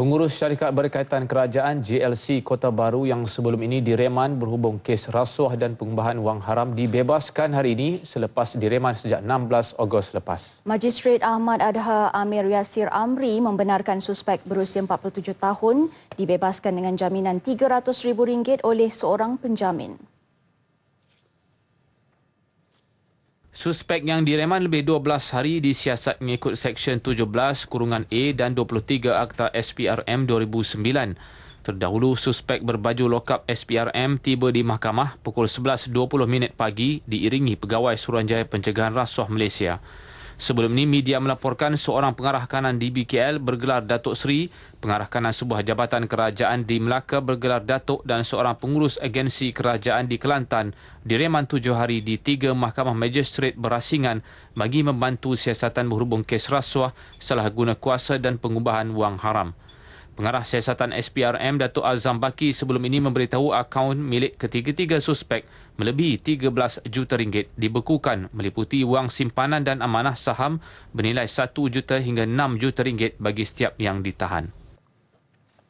Pengurus syarikat berkaitan kerajaan GLC Kota Baru yang sebelum ini direman berhubung kes rasuah dan pengubahan wang haram dibebaskan hari ini selepas direman sejak 16 Ogos lepas. Magistrat Ahmad Adha Amir Yasir Amri membenarkan suspek berusia 47 tahun dibebaskan dengan jaminan RM300,000 oleh seorang penjamin. Suspek yang direman lebih 12 hari disiasat mengikut Seksyen 17 Kurungan A dan 23 Akta SPRM 2009. Terdahulu, suspek berbaju lokap SPRM tiba di mahkamah pukul 11.20 minit pagi diiringi Pegawai Suruhanjaya Pencegahan Rasuah Malaysia. Sebelum ini, media melaporkan seorang pengarah kanan di BKL bergelar Datuk Seri, pengarah kanan sebuah jabatan kerajaan di Melaka bergelar Datuk dan seorang pengurus agensi kerajaan di Kelantan direman tujuh hari di tiga mahkamah magistrate berasingan bagi membantu siasatan berhubung kes rasuah salah guna kuasa dan pengubahan wang haram. Pengarah siasatan SPRM Datuk Azam Baki sebelum ini memberitahu akaun milik ketiga-tiga suspek melebihi 13 juta ringgit dibekukan meliputi wang simpanan dan amanah saham bernilai 1 juta hingga 6 juta ringgit bagi setiap yang ditahan.